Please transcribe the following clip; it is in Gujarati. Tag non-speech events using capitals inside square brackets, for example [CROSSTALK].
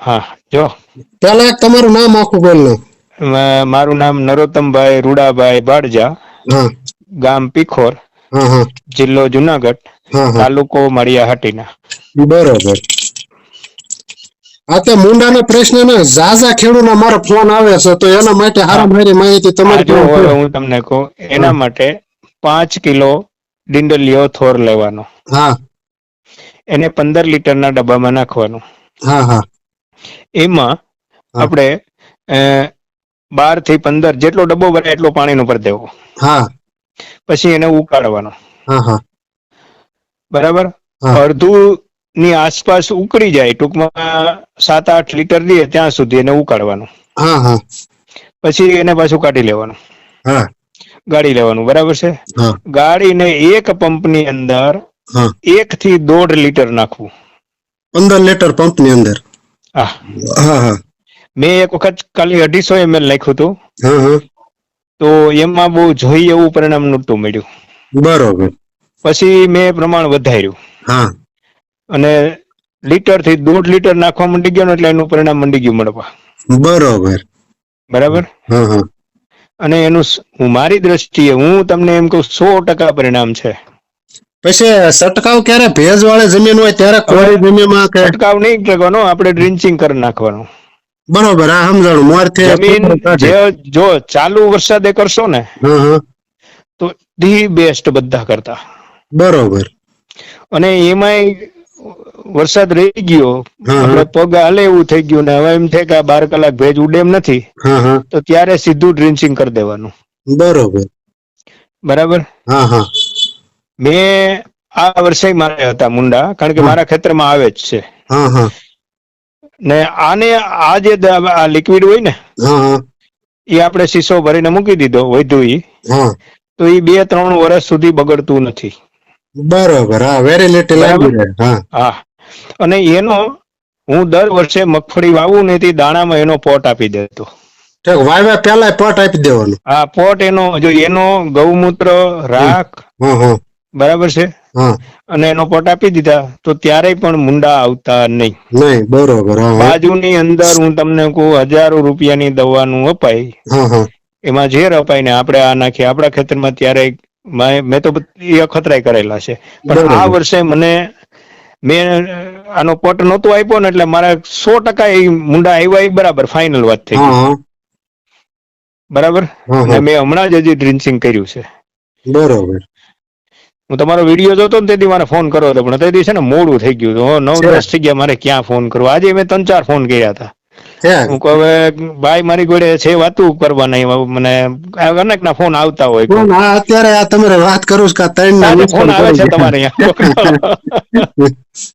હા જો. પેલા તમારું નામ આખું બોલ મારું નામ નરોત્તમભાઈ રૂડાભાઈ બાડજા. ગામ પીખોર. જિલ્લો જુનાગઢ. તાલુકો મળિયા હાટીના બરોબર. આ તો મુંડાના પ્રશ્નના ઝાઝા ખેડૂના મારો ફોન આવે છે તો એના માટે હારા મારી માહિતી તમારે તમારી. હું તમને કહું એના માટે પાંચ કિલો ડિંડલિયો થોર લેવાનો. હા. એને પંદર લીટરના ડબ્બામાં નાખવાનું. હા હા. એમાં આપણે બારથી પંદર જેટલો ડબ્બો ભરાય એટલો પાણીનો પર દેવો. હા. પછી એને ઉકાળવાનો. બરાબર? અડધું ની આસપાસ ઉકળી જાય ટૂંકમાં સાત આઠ લીટર દે ત્યાં સુધી એને ઉકાળવાનું. હા હા. પછી એને પાછું કાઢી લેવાનું. હા. ગાળી લેવાનું બરાબર છે? હા. ગાળીને એક પંપની અંદર એક થી દોઢ લીટર નાખવું. પંદર લીટર પંપની અંદર? મેં એક વખત ખાલી અઢીસો એમએલ નાખ્યું હતું. તો એમાં બહુ જોઈએ એવું પરિણામ નહોતું મળ્યું. બરોબર. પછી મેં પ્રમાણ વધાર્યું. હા. અને લીટરથી દોઢ લીટર નાખવા મંડી ગયો ને એટલે એનું પરિણામ મંડી ગયું મળવા. બરોબર. બરાબર? હા હા. અને એનું મારી દ્રષ્ટિએ હું તમને એમ કહું સો ટકા પરિણામ છે. પછી સટકાવ ક્યારે? ભેજ વાળી જમીન હોય ત્યારે કોરી જમીનમાં કે સટકાવ નહીં કરવાનો આપણે ડ્રિન્ચિંગ કરી નાખવાનું. બરોબર આ સમજાણું. મોરથી જમીન જે જો ચાલુ વરસાદે કરશો ને તો ધી બેસ્ટ બધા કરતા. બરોબર. અને એમાંય વરસાદ રહી ગયો. આપણે પગ હાલે એવું થઈ ગયું ને હવે એમ થાય કે આ બાર કલાક ભેજ ઉડે એમ નથી તો ત્યારે સીધું ડ્રિન્ચિંગ કરી દેવાનું. બરોબર. બરાબર? હા હા. મેં આ વર્ષે મારે હતા મુંડા કારણ કે મારા ખેતરમાં આવે જ છે. હા હા. ને આને આ જે લિક્વિડ હોય ને હા હા. એ આપણે શીશો ભરીને મૂકી દીધો વધુ ઈ. તો એ બે ત્રણ વર્ષ સુધી બગડતું નથી. બરોબર હા વેરી લિટલ હા. હા. અને એનો હું દર વર્ષે મગફળી વાવું ને તે દાણામાં એનો પોટ આપી દેતો. વાવ્યા પેલા પોટ આપી દેવાનું. આ પોટ એનો જો એનો ગૌમૂત્ર રાખ હા હા. બરાબર છે? અને એનો પોટ આપી દીધા તો ત્યારે પણ મુંડા આવતા નહીં. નહીં બરોબર બાજુની અંદર હું તમને કહું હજારો રૂપિયાની દવાનું અપાય. એમાં ઝેર અપાય ને આપણે આ નાખીએ. આપણા ખેતરમાં ત્યારે મેં તો એ અખતરાય કરેલા છે. પણ આ વર્ષે મને મેં આનો પટ નહોતો આપ્યો ને એટલે મારા સો ટકા એ મુંડા આવ્યા એ બરાબર ફાઇનલ વાત થઈ બરાબર. મેં હમણાં જ હજી ડ્રિન્ચિંગ કર્યું છે. બરોબર. હું તમારો વીડિયો જોતો ને તેથી મારે ફોન કરો હતો પણ તે દિવસે ને મોડું થઈ ગયું હતું નવ. દસ થઈ ગયા મારે ક્યાં ફોન કરવો? આજે મેં ત્રણ ચાર ફોન કર્યા હતા. હું કહું હવે ભાઈ મારી જોડે છે વાતું કરવાના નહીં મને અનેક ના ફોન આવતા હોય. અત્યારે આ તમારે વાત કરું છું ફોન આવે છે. તમારે અહીંયા. [LAUGHS] [LAUGHS]